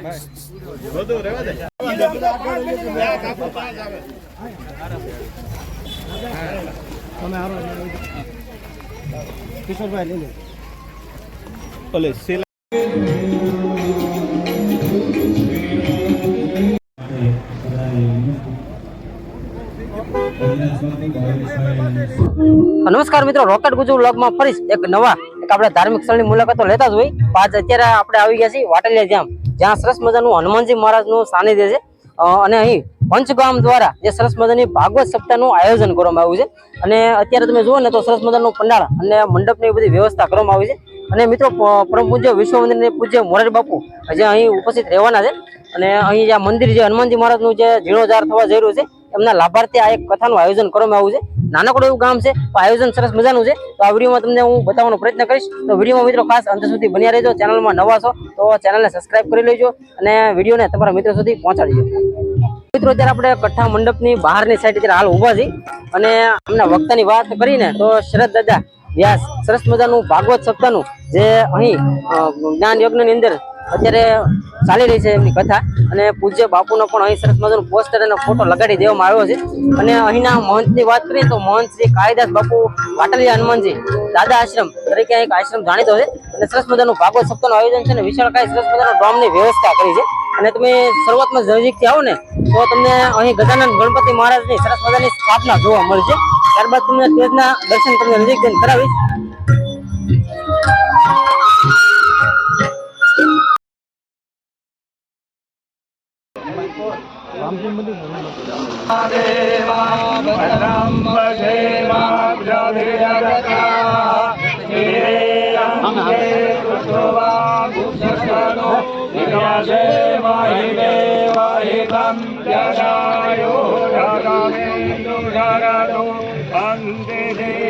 બધું રેવા કિશોરભાઈ નમસ્કાર મિત્રો રોકેટ ગુજુ વ્લોગમાં ફરી એક નવા આપણે ધાર્મિક સ્થળની મુલાકાતો લેતા જ હોય. આજ અત્યારે આપણે આવી ગયા છીએ વાટલિયા જામ જ્યાં સરસ મજાનું હનુમાનજી મહારાજનું સાનિધ્ય છે. અને અહીં પંચગામ દ્વારા જે સરસ મજાની ભાગવત સપ્તાહનું આયોજન કરવામાં આવ્યું છે. અને અત્યારે તમે જુઓ ને તો સરસ મજાનું પંડાળ અને મંડપની બધી વ્યવસ્થા કરવામાં આવી છે. અને મિત્રો પરમ પૂજ્ય વિશ્વ મંદિરની પૂજ્ય મોરારી બાપુ જે અહીં ઉપસ્થિત રહેવાના છે. અને અહીં જે મંદિર જે હનુમાનજી મહારાજનું જે જીર્ણોદ્ધાર થવા જઈ રહ્યું છે એમના લાભાર્થી આ એક કથાનું આયોજન કરવામાં આવ્યું છે. નાનકડું એવું ગામ છે આયોજન સરસ મજાનું છે. તો આ વિડીયોમાં તમને હું બતાવવાનો પ્રયત્ન કરીશ. તો વિડીયોમાં મિત્રો ખાસ અંત સુધી બન્યા રહેજો. ચેનલમાં નવા છો, તો ચેનલને સબસ્ક્રાઇબ કરી લેજો અને વિડીયોને તમારા મિત્રો સુધી પહોંચાડજો મિત્રો, અત્યારે આપણે કઠ્ઠા મંડપની બહારની સાઈડ અત્યારે હાલ ઊભા છીએ. અને અમને વક્તાની વાત કરીને તો શરદ દાદા વ્યાસ સરસ મજાનું ભાગવત સપ્તાહનું, જે અહીં જ્ઞાન યજ્ઞની અંદર અત્યારે ચાલી રહી છે એમની કથા. અને પૂજ્ય બાપુનો પણ અહીં સરસ મજાનું પોસ્ટર અને ફોટો લગાડી દેવામાં આવ્યો છે. અને અહીંના મહંતની વાત કરીએ તો મહંત શ્રી કાળીદાસ બાપુ પાટલિયા હનુમાનજી, દાદા આશ્રમ તરીકે એક આશ્રમ જાણીતો છે. અને સરસ મજાનું ભાગવત સપ્તાહનું આયોજન છે અને વિશાળકાય સરસ મજાનો ડોમની વ્યવસ્થા કરી છે. અને તમે શરૂઆતમાં નજીકથી આવો ને, તો તમને અહીં ગજાનંદ ગણપતિ મહારાજની સરસ મજાની સ્થાપના જોવા મળશે. ત્યારબાદ તમને તેજના દર્શન તમને નજીક જઈને કરાવીશ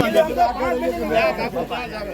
પૂછજે, લલિતભાઈને.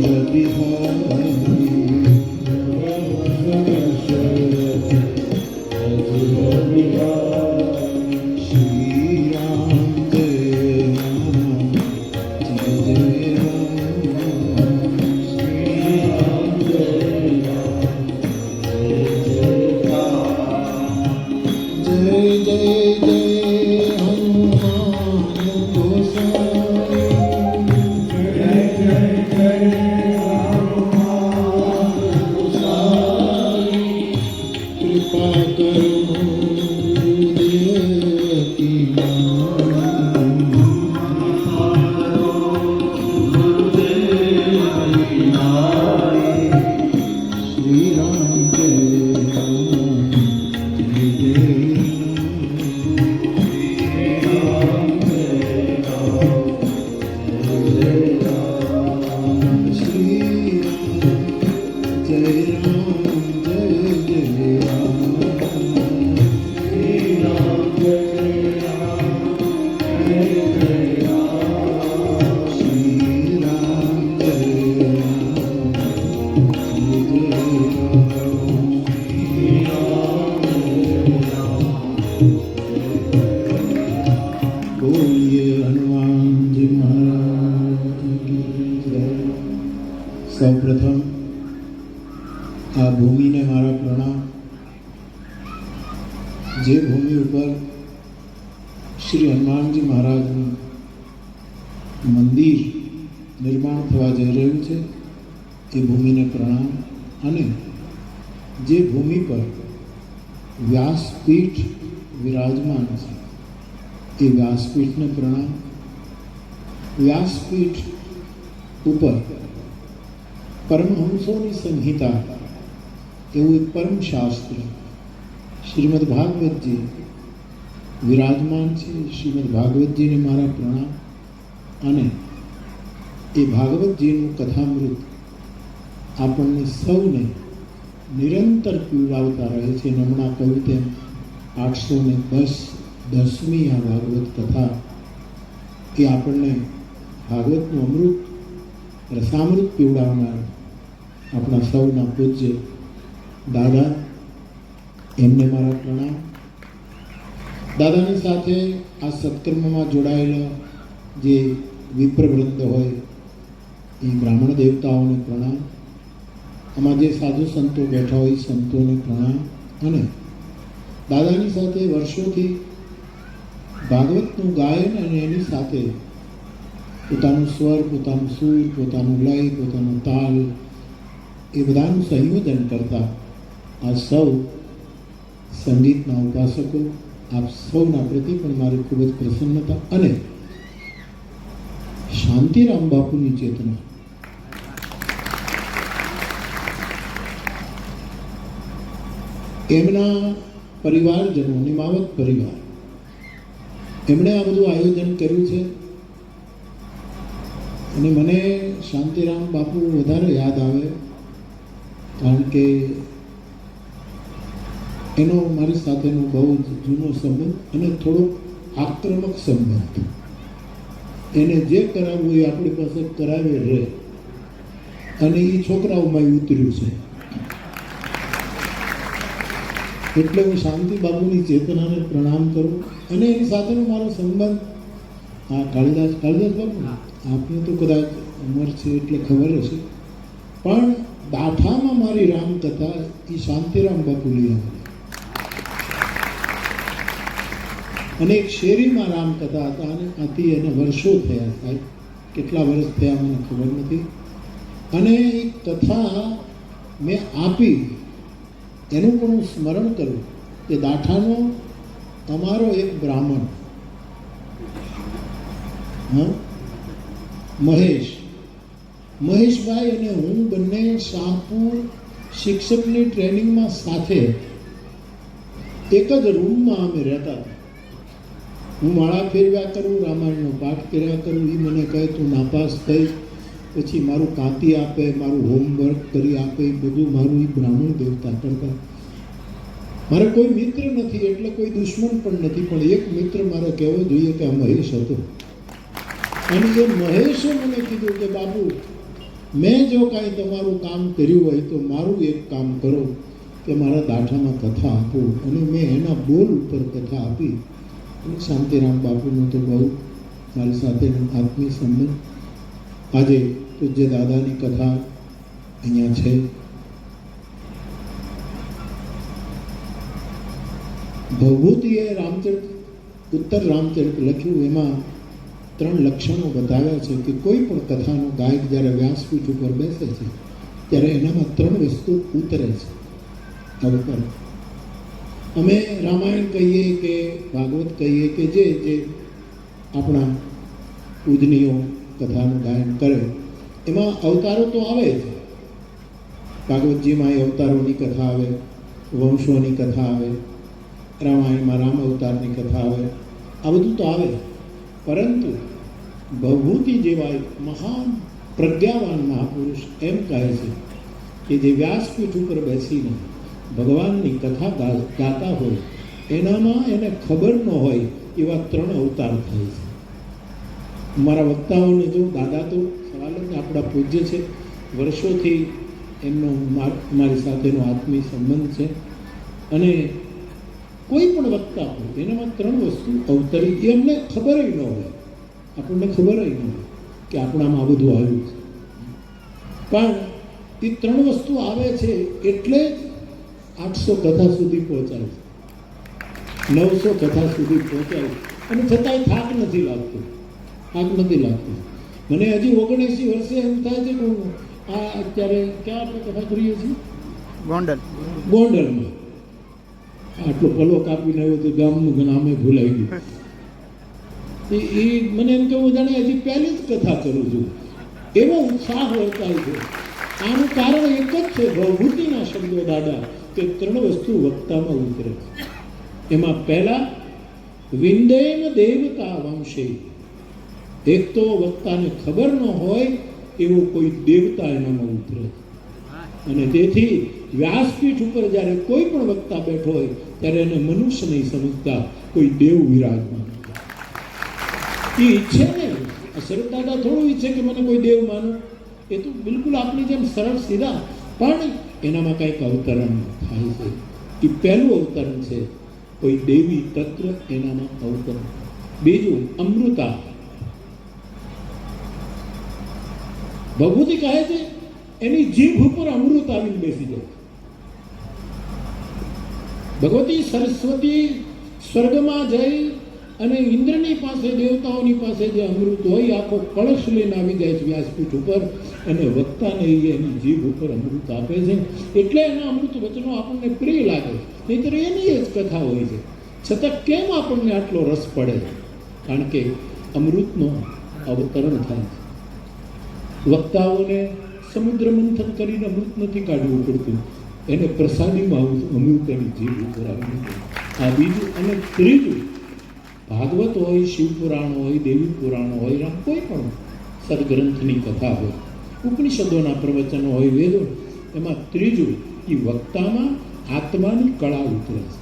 જય ભૂમિ પર વ્યાસપીઠ વિરાજમાન છે. એ વ્યાસપીઠને પ્રણામ. વ્યાસપીઠ ઉપર પરમહંસોની સંહિતા, એવું એક પરમ શાસ્ત્ર શ્રીમદ ભાગવતજી વિરાજમાન છે. શ્રીમદ ભાગવતજીને મારા પ્રણામ. અને એ ભાગવતજીનું કથામૃત આપણને સૌને નિરંતર પીવડાવતા રહે છે. હમણાં કહ્યું તેમ આઠસો ને દસ, દસમી આ ભાગવત કથા એ આપણને ભાગવતનું અમૃત, રસામૃત પીવડાવનાર આપણા સૌના પૂજ્ય દાદા, એમને મારા પ્રણામ. દાદાની સાથે આ સત્કર્મમાં જોડાયેલા જે વિપ્રવૃંદ હોય, એ બ્રાહ્મણ દેવતાઓને પ્રણામ. આમાં જે સાધુ સંતો બેઠા હોય, સંતોને પ્રણામ. અને દાદાની સાથે વર્ષોથી ભાગવતનું ગાયન અને એની સાથે પોતાનું સ્વર, પોતાનું સૂર, પોતાનું લય, પોતાનો તાલ, એ બધાનું સંયોજન કરતા આ સૌ સંગીતના ઉપાસકો, આપ સૌના પ્રતિ પણ મારી ખૂબ જ પ્રસન્નતા અને શાંતિરામ બાપુની ચેતના. એમના પરિવારજનો નિમાવત પરિવાર. એમણે આ બધું આયોજન કર્યું છે. અને મને શાંતિરામ બાપુ વધારે યાદ આવે, કારણ કે એનો મારી સાથેનો બહુ જ જૂનો સંબંધ અને થોડો આક્રમક સંબંધ. એને જે કરાવવું એ આપણી પાસે કરાવે રહે. અને એ છોકરાઓમાં ઉતર્યું છે. એટલે હું શાંતિ બાબુની ચેતનાને પ્રણામ કરું અને એની સાથેનો મારો સંબંધ. હા કાળીદાસ કાળીદાસ બાબુ આપને તો કદાચ ઉંમર છે એટલે ખબર હશે. પણ દાઠામાં મારી રામકથા એ શાંતિરામ બાપુ લઈ આવે. અને એક શેરીમાં રામકથા હતા અને આથી એને વર્ષો થયા સાહેબ. કેટલા વર્ષ થયા મને ખબર નથી. અને એ કથા મેં આપી. એનું પણ હું સ્મરણ કરું કે દાઠાનો અમારો એક બ્રાહ્મણ. હા? મહેશ. મહેશભાઈ અને હું બંને શાહપુર શિક્ષકની ટ્રેનિંગમાં સાથે એક જ રૂમમાં અમે રહેતા હતા. હું માળા ફેરવ્યા કરું, રામાયણનો પાઠ કર્યા કરું એ મને કહે, તું નાપાસ થઈ. પછી મારું કાંતિ આપે, મારું હોમવર્ક કરી આપે બધું મારું એ બ્રાહ્મણ દેવતા કરતા. મારે કોઈ મિત્ર નથી, એટલે કોઈ દુશ્મન પણ નથી, પણ એક મિત્ર મારે કહેવો જોઈએ કે આ મહેશ હતો. અને એ મહેશે મને કીધું કે બાબુ, મેં જો કાંઈ તમારું કામ કર્યું હોય તો મારું એક કામ કરો કે મારા દાઠામાં કથા આપો. અને મેં એના બોલ ઉપર કથા આપી. શાંતિરામ બાપુનો તો બહુ મારી સાથેનો આત્મીય સંબંધ. આજે પૂજ્ય દાદાની કથા અહીંયા છે ભવભૂતિએ રામચરિત, ઉત્તર રામચરિત લખ્યું, એમાં ત્રણ લક્ષણો બતાવ્યા છે કે કોઈ પણ કથાનો ગાયક જ્યારે વ્યાસપીઠ ઉપર બેસે છે, ત્યારે એનામાં ત્રણ વસ્તુ ઉતરે છે. ઉપર. અમે રામાયણ કહીએ કે ભાગવત કહીએ કે જે જે આપણા પૂજનીયો કથાનું ગાયન કરે, એમાં અવતારો તો આવે જ. ભાગવતજીમાં એ અવતારોની કથા આવે, વંશોની કથા આવે, રામાયણમાં રામ અવતારની કથા આવે, આ બધું તો આવે પરંતુ ભવભૂતિ જેવા મહાન પ્રજ્ઞાવાન મહાપુરુષ એમ કહે છે કે જે વ્યાસપીઠ ઉપર બેસીને ભગવાનની કથા ગાતા હોય, એનામાં એને ખબર ન હોય એવા ત્રણ અવતાર થાય છે. મારા વક્તાઓને જો દાદા તો સવાલ જ આપણા પૂજ્ય છે. વર્ષોથી એમનો માર- સાથેનો આત્મીય સંબંધ છે. અને કોઈ પણ વક્તા હોય એનામાં ત્રણ વસ્તુ અવતરી, એ અમને ખબર ન હોય. આપણને ખબર ન હોય કે આપણામાં આ બધું આવ્યું છે. પણ એ ત્રણ વસ્તુ આવે છે એટલે આઠસો કથા સુધી પહોંચાય છે. નવસો કથા સુધી પહોંચાય અને છતાંય થાક નથી લાગતો. થાક નથી લાગતી. મને હજી ઓગણએંસી વર્ષે એમ થાય છે કે હું આ અત્યારે ક્યાં આપણે કથા કરીએ છીએ? ગોંડલ. ગોંડલમાં. આટલો પલો કાપીને આવ્યો તો ગામનું નામે ભૂલાઈ ગયું. એ મને એમ કેવું જાણે હજી પહેલી જ કથા કરું છું. એવો ઉત્સાહ વર્તાય છે. આનું કારણ એક જ છે ભવભૂતિના શબ્દો દાદા કે ત્રણ વસ્તુ વક્તામાં ઉતરે એમાં પહેલા વિંદેન દેવતા વંશે એક તો વક્તાને ખબર ન હોય એવો કોઈ દેવતા એનામાં ઉતરે અને તેથી વ્યાસપીઠ ઉપર જ્યારે કોઈ પણ વક્તા બેઠો હોય, ત્યારે એને મનુષ્ય નહીં સમજતા, કોઈ દેવ વિરાજમાન. એ ઈચ્છે ને. શરદ થોડું ઈચ્છે કે મને કોઈ દેવ માનો. એ તો બિલકુલ આપણી જેમ સરળ સીધા. પણ એનામાં કંઈક અવતરણ થાય છે. એ પહેલું અવતરણ છે. કોઈ દેવી તત્વ એનામાં અવતરણ. બીજું અમૃતા. ભગવતી કહે છે, એની જીભ ઉપર અમૃત આવીને બેસી જાય. ભગવતી સરસ્વતી સ્વર્ગમાં જઈ અને ઇન્દ્રની પાસે, દેવતાઓની પાસે જે અમૃત હોય, આખો કળશ લઈને આવી જાય છે વ્યાસપીઠ ઉપર અને વક્તાને એ એની જીભ ઉપર અમૃત આપે છે. એટલે એના અમૃત વચનો આપણને પ્રિય લાગે નહીતર એની જ કથા હોય છે. છતાં કેમ આપણને આટલો રસ પડે કારણ કે અમૃતનો અવતરણ થાય છે. વક્તાઓને સમુદ્ર મંથન કરીને અમૃત નથી કાઢવું પડતું. એને પ્રસાદીમાં અમૃત એની જીભ ઉપર આ બીજું અને ત્રીજું, ભાગવત હોય શિવપુરાણ હોય, દેવી પુરાણ હોય, રામ કોઈ પણ સદગ્રંથની કથા હોય, ઉપનિષદોના પ્રવચનો હોય, વેદો, એમાં ત્રીજું એ વક્તામાં આત્માની કળા ઉતરે છે.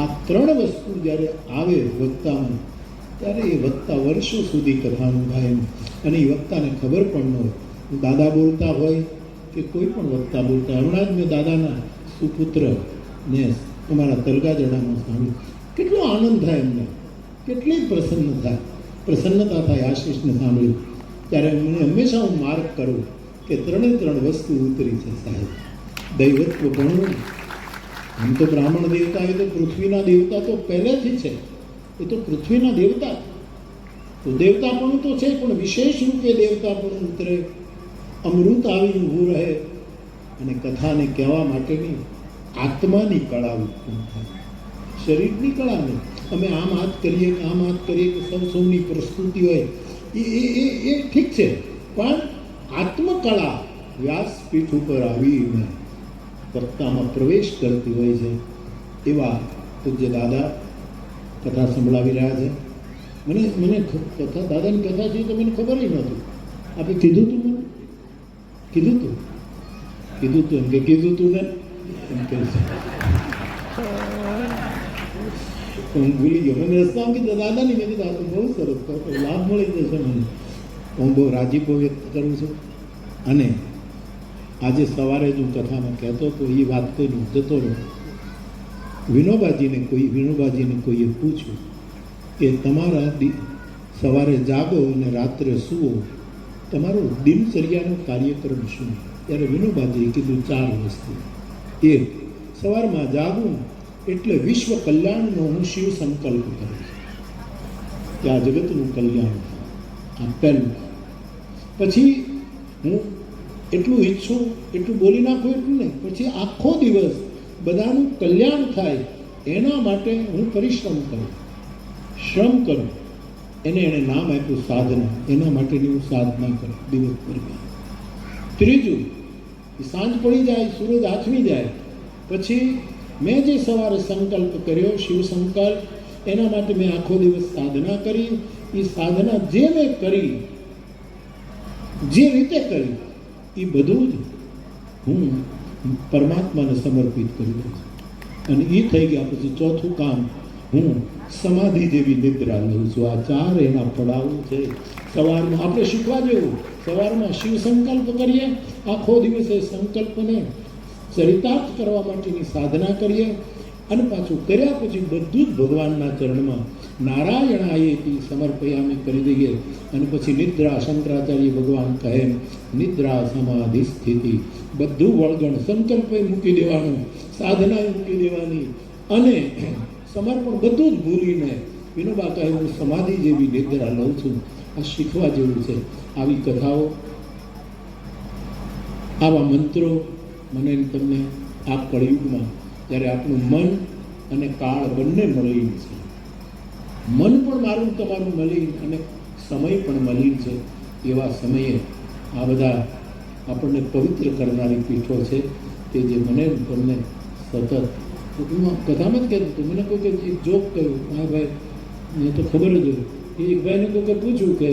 આ ત્રણ વસ્તુ જ્યારે આવે વક્તામાં ત્યારે એ વક્તા વર્ષો સુધી કથાનું ગાયન અને એ વક્તાને ખબર પણ ન હોય. દાદા બોલતા હોય કે કોઈ પણ વક્તા બોલતા હમણાં જ મેં દાદાના સુપુત્ર ને અમારા તલગાજડામાં સાંભળ્યું. કેટલો આનંદ થાય એમને. કેટલી પ્રસન્ન થાય પ્રસન્નતા થાય આશીષને સાંભળ્યું. ત્યારે મને હંમેશા હું માર્ક કરું કે ત્રણે ત્રણ વસ્તુ ઉતરી છે સાહેબ. દૈવત્વ ભણવું આમ તો બ્રાહ્મણ દેવતા એ તો પૃથ્વીના દેવતા તો પહેલેથી છે. એ તો પૃથ્વીના દેવતા તો દેવતાપણું તો છે, પણ વિશેષ રૂપે દેવતાપણું ઉતરે. અમૃત આવી ઊભું રહે. અને કથાને કહેવા માટેની આત્માની કળા ઉત્પન્ન થાય. શરીરની કળા નહીં. અમે આમ હાથ કરીએ કે આમ હાથ કરીએ કે સૌ સૌની પ્રસ્તુતિ હોય. એ એ એ ઠીક છે, પણ આત્મકળા વ્યાસપીઠ ઉપર આવીને વક્તામાં પ્રવેશ કરતી હોય છે. એવા પૂજ્ય દાદા કથા સંભળાવી રહ્યા છે. મને મને કથા, દાદાની કથા છે તો મને ખબર જ નહોતું. આપે કીધું તું મને? કીધું તું? કીધું તું એમ કે, કીધું તું ને? એમ કે. હું ભૂલી ગયો. મને રસ્તામાં કીધું, દાદાની મેં કીધું, આ તો બહુ સરસ લાભ મળી જશે મને. હું બહુ રાજીપો વ્યક્ત કરું છું. અને આજે સવારે જ હું કથામાં કહેતો તો એ વાત કોઈ જતો રહ્યો વિનોબાજીને કોઈ વિનોબાજીને કોઈએ પૂછ્યું કે તમારા સવારે જાગો અને રાત્રે સૂવો. તમારો દિનચર્યાનો કાર્યક્રમ શું? ત્યારે વિનોબાજીએ કીધું, ચાર વસ્તુ. એક, સવારમાં જાગું એટલે વિશ્વ કલ્યાણનો હું શિવ સંકલ્પ કરું છું. કે આ જગતનું કલ્યાણ. આ પહેલું પછી હું એટલું ઈચ્છું, એટલું બોલી નાખું એટલું નહીં પછી આખો દિવસ બધાનું કલ્યાણ થાય, એના માટે હું પરિશ્રમ કરું, શ્રમ કરું, એને એણે નામ આપ્યું સાધના, એના માટેની હું સાધના કરું દિવસ દરમિયાન. ત્રીજું સાંજ પડી જાય, સૂરજ આથમી જાય, પછી મેં જે સવારે સંકલ્પ કર્યો, શિવ સંકલ્પ, એના માટે મેં આખો દિવસ સાધના કરી, એ સાધના જે મેં કરી, જે રીતે કરી, એ બધું જ હું પરમાત્માને સમર્પિત કરી દઉં છું. અને એ થઈ ગયા પછી ચોથું કામ, હું સમાધિ જેવી નિદ્રા લઉં છું. આ ચાર એના પડાવો છે. સવારમાં આપણે શીખવા જેવું. સવારમાં શિવ સંકલ્પ કરીએ. આખો દિવસ સંકલ્પને ચરિતાર્થ કરવા માટેની સાધના કરીએ. અને પાછું કર્યા પછી બધું જ ભગવાનના ચરણમાં નારાયણાયેથી અમે કરી દઈએ અને પછી નિદ્રા શંકરાચાર્ય ભગવાન કહે, નિદ્રા સમાધિ સ્થિતિ. બધું વળગણ સંકલ્પે મૂકી દેવાનું, સાધનાએ મૂકી દેવાની અને સમર્પણ બધું જ ભૂલીને વિનોબા કહે, હું સમાધિ જેવી નિદ્રા લઉં છું. આ શીખવા જેવું છે. આવી કથાઓ, આવા મંત્રો મને તમને આ કળિયુગમાં જ્યારે આપણું મન અને કાળ બંને મળી છે. મન પણ મારું તમારું મળી અને સમય પણ મલિન છે. એવા સમયે આ બધા આપણને પવિત્ર કરનારી પીઠો છે કે જે મને તમને સતત હું કથામાં જ કહેતો હતો. મને કોઈ કે એક જોક કહ્યું. હા ભાઈ, મને તો ખબર જ એ ભાઈને કોઈ કે પૂછ્યું કે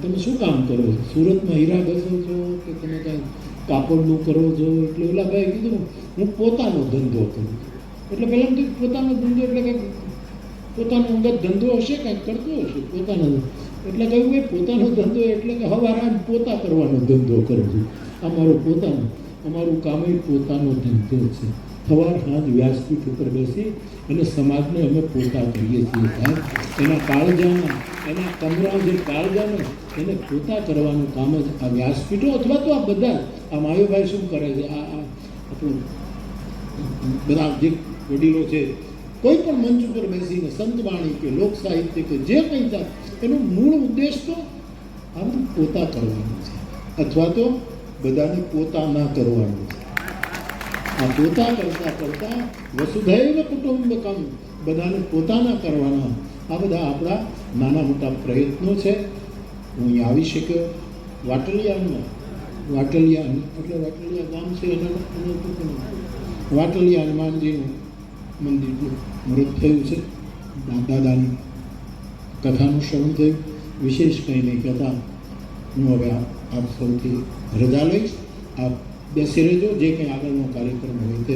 તમે શું કામ કરો સુરતમાં હીરા ઘસો છો કે તમે કાંઈ કાપડનું કરો છો એટલે ઓલા ભાઈ કીધું, હું પોતાનો ધંધો કરું. એટલે પહેલાં કીધું પોતાનો ધંધો એટલે કંઈક પોતાનો અંગત ધંધો હશે, કાંઈક કરતો હશે, પોતાનો. એટલે કહ્યું, ભાઈ, પોતાનો ધંધો એટલે કે હવારાન પોતા કરવાનો ધંધો કરું છું. અમારો પોતાનો અમારું કામ એ પોતાનો ધંધો છે. સવાર, સાંજ વ્યાસપીઠ ઉપર બેસી અને સમાજને અમે પોતા કરીએ છીએ. સાહેબ, એના કાળજાના એના કમરા જે કાળજાને એને પોતા કરવાનું કામ જ આ વ્યાસપીઠો અથવા તો આ બધા. આ માયુભાઈ શું કરે છે? આ આ આપણું બધા જે વડીલો છે, કોઈ પણ મંચ ઉપર બેસીને સંતવાણી કે લોક સાહિત્ય કે જે કંઈ થાય, એનો મૂળ ઉદ્દેશ તો આમ પોતા કરવાનું છે. અથવા તો બધાને પોતા ના કરવાનું છે. આ પોતા કરતા કરતા વસુધૈવ કુટુંબકમ બધાને પોતાના કરવાના. આ બધા આપણા નાના મોટા પ્રયત્નો છે. હું અહીં આવી શક્યો. વાટલિયામાં વાટલિયા એટલે વાટલિયા ગામ છે, એના વાટલિયા હનુમાનજીનું મંદિરનું મૃત થયું છે. દાદાની કથાનું શ્રવણ થયું. વિશેષ કંઈ નહીં કહેતા. હું હવે આપ સૌથી રજા લઈશ. આપ બેસી રહેજો. જે કંઈ આગળનો કાર્યક્રમ હોય તે.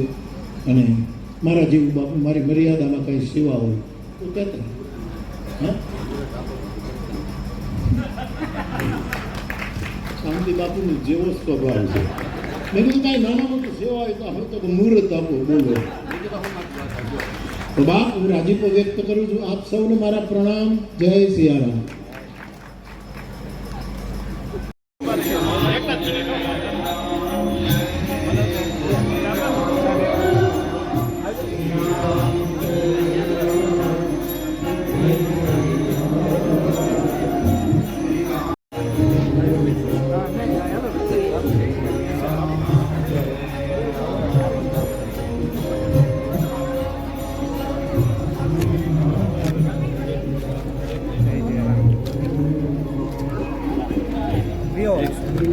અને મારા જેવું બાપુ મારી મર્યાદામાં કંઈ સેવા હોય તો કહેતા. હા? શાંતિ બાપુનો જેવો સ્વભાવ છે. મેં કીધું, કાંઈ નાના મોટું સેવા હોય તો હવે તો મુહૂર્ત આપો. બોલો. તો બાપ, હું રાજીપો વ્યક્ત કરું છું. આપ સૌને મારા પ્રણામ. જય સિયારામ.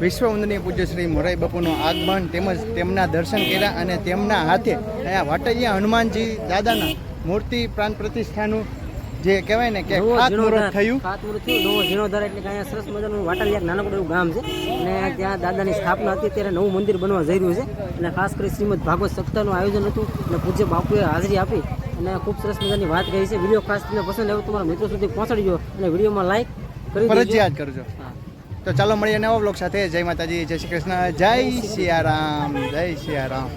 વિશ્વ વંદનીય પૂજ્ય શ્રી મોરાઈ બાપુનું આગમન તેમજ તેમના દર્શન કર્યા અને તેમના હાથે અહીંયા વાટૈયા હનુમાનજી દાદાના મૂર્તિ પ્રાણ પ્રતિષ્ઠાનું જે કહેવાય ને કે ખાતમુહૂર્ત થયું. ખાતમુહૂર્ત થયું. નવો જીર્ણોદ્ધાર એટલે કે અહીંયા સરસ મજાનું વાટલિયા એક નાનકડું એવું ગામ છે. અને ત્યાં દાદાની સ્થાપના હતી. ત્યારે નવું મંદિર બનવા જઈ રહ્યું છે. અને ખાસ કરી શ્રીમદ ભાગવત સપ્તાહનું આયોજન હતું. અને પૂજ્ય બાપુએ હાજરી આપી. અને ખૂબ સરસ મજાની વાત કરી છે. વીડિયો ખાસ તમને પસંદ આવ્યો તમારા મિત્રો સુધી પહોંચાડજો. અને વિડીયોમાં લાઈક ફરજિયાત કરજો. તો ચાલો મળીએ નવા બ્લોગ સાથે. જય માતાજી જય શ્રી કૃષ્ણ જય સિયારામ જય સિયારામ.